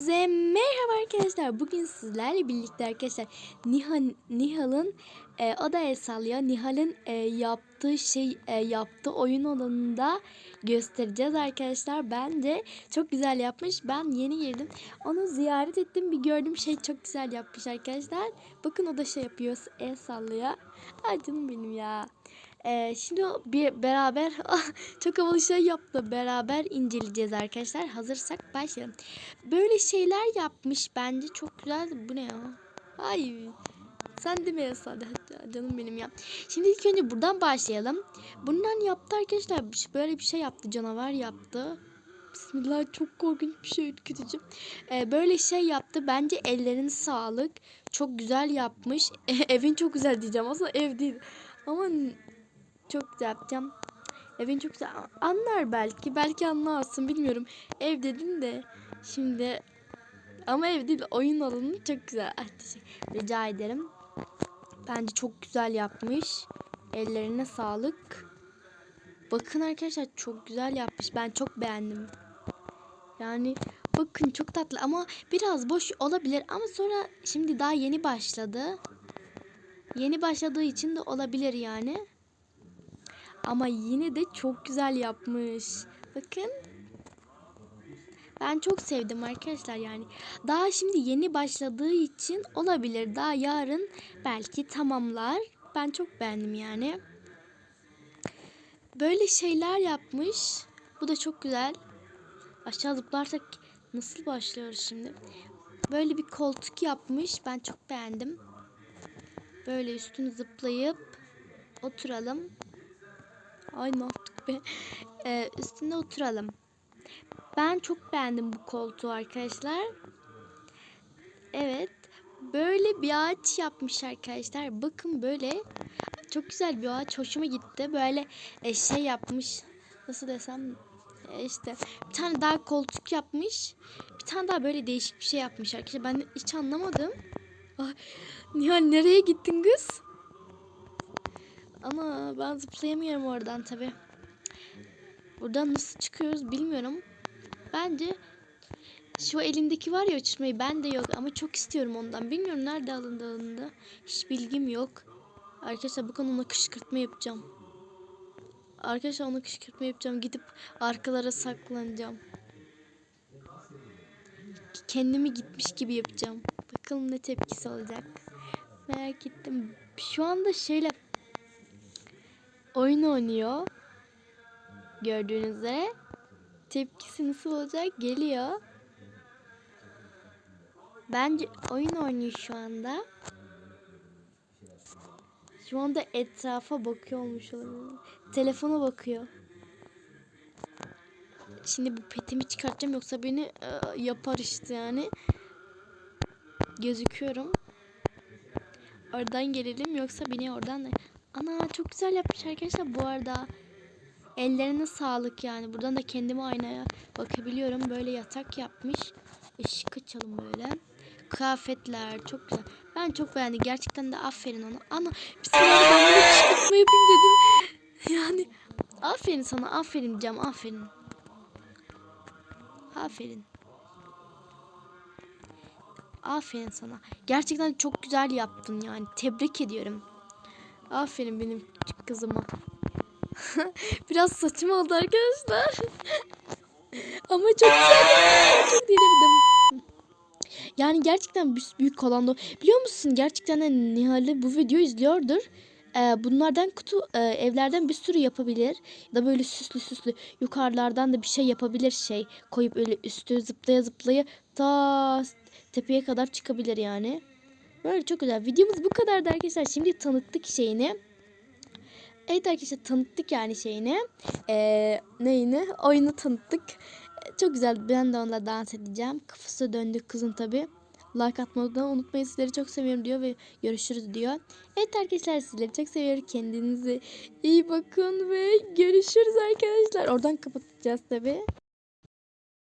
Size merhaba arkadaşlar. Bugün sizlerle birlikte arkadaşlar Nihal, Nihal'ın e, o da el sallıyor. Nihal'ın e, yaptığı şey e, yaptığı oyun alanında göstereceğiz arkadaşlar. Bence çok güzel yapmış. Ben yeni girdim. Onu ziyaret ettim. Bir gördüm şey çok güzel yapmış arkadaşlar. Bakın o da şey yapıyor. El sallıyor. Ay canım benim ya. Ee, şimdi bir beraber çok havalı şey yaptı. Beraber inceleyeceğiz arkadaşlar. Hazırsak başlayalım. Böyle şeyler yapmış bence çok güzel. Bu ne ya? Ay. Sen de mi Esad? Canım benim ya. Şimdi ilk önce buradan başlayalım. Bundan yaptı arkadaşlar. Böyle bir şey yaptı. Canavar yaptı. Bismillah çok korkunç bir şey ürkütücü. Ee, böyle şey yaptı. Bence ellerine sağlık. Çok güzel yapmış. Evin çok güzel diyeceğim. Aslında ev değil. Ama çok güzel yapacağım. Evin çok güzel. Anlar belki. Belki anlarsın. Bilmiyorum. Ev dedin de. Şimdi ama ev değil oyun alanı çok güzel. Rica ederim. Bence çok güzel yapmış. Ellerine sağlık. Bakın arkadaşlar çok güzel yapmış. Ben çok beğendim. Yani bakın çok tatlı ama biraz boş olabilir ama sonra şimdi daha yeni başladı. Yeni başladığı için de olabilir yani. Ama yine de çok güzel yapmış. Bakın. Ben çok sevdim arkadaşlar yani. Daha şimdi yeni başladığı için olabilir. Daha yarın belki tamamlar. Ben çok beğendim yani. Böyle şeyler yapmış. Bu da çok güzel. Aşağı zıplarsak nasıl başlıyoruz şimdi? Böyle bir koltuk yapmış. Ben çok beğendim. Böyle üstünü zıplayıp oturalım. Ay ne yaptık be? Ee, üstünde oturalım. Ben çok beğendim bu koltuğu arkadaşlar. Evet. Böyle bir ağaç yapmış arkadaşlar. Bakın böyle çok güzel bir ağaç. Hoşuma gitti. Böyle e, şey yapmış. Nasıl desem e, işte bir tane daha koltuk yapmış. Bir tane daha böyle değişik bir şey yapmış arkadaşlar. Ben hiç anlamadım. Ay, Nihal nereye gittin kız? Ama ben zıplayamıyorum oradan tabi. Buradan nasıl çıkıyoruz bilmiyorum. Bence şu elindeki var ya uçurmayı bende yok ama çok istiyorum ondan. Bilmiyorum nerede alındı alındı. Hiç bilgim yok. Arkadaşlar bakın ona kışkırtma yapacağım. Arkadaşlar ona kışkırtma yapacağım. Gidip arkalara saklanacağım. Kendimi gitmiş gibi yapacağım. Bakalım ne tepkisi olacak. Merak ettim. Şu anda şöyle oyun oynuyor. Gördüğünüz üzere. Tepkisi nasıl olacak? Geliyor. Bence oyun oynuyor şu anda. Şu anda etrafa bakıyor olmuş olabilir. Telefona bakıyor. Şimdi bu petimi çıkartacağım yoksa beni e, yapar işte yani. Gözüküyorum. Oradan gelelim yoksa beni oradan da... Ana çok güzel yapmış arkadaşlar bu arada. Ellerine sağlık yani. Buradan da kendime aynaya bakabiliyorum. Böyle yatak yapmış. Işık açalım böyle. Kıyafetler çok güzel. Ben çok beğendim. Gerçekten de aferin ona. Ana bir saniye ben kışkırtma yapayım dedim. Yani aferin sana aferin diyeceğim aferin. Aferin. Aferin sana. Gerçekten çok güzel yaptın yani. Tebrik ediyorum. Aferin benim kızıma. Biraz saçma oldu arkadaşlar. Ama çok güzel. Çok delirdim. Yani gerçekten büyük, büyük kolando. Biliyor musun gerçekten de Nihal'i bu videoyu izliyordur. Ee, bunlardan kutu e, evlerden bir sürü yapabilir. Ya da böyle süslü süslü yukarılardan da bir şey yapabilir şey. Koyup öyle üstü zıplaya zıplaya ta tepeye kadar çıkabilir yani. Böyle çok güzel. Videomuz bu kadardı arkadaşlar. Şimdi tanıttık şeyini. Evet arkadaşlar tanıttık yani şeyini. Ee, neyini? Oyunu tanıttık. Ee, Çok güzel. Ben de onunla dans edeceğim. Kafası döndü kızın tabi. Like atmayı da unutmayın. Sizleri çok seviyorum diyor ve görüşürüz diyor. Evet arkadaşlar sizleri çok seviyorum. Kendinize iyi bakın ve görüşürüz arkadaşlar. Oradan kapatacağız tabi.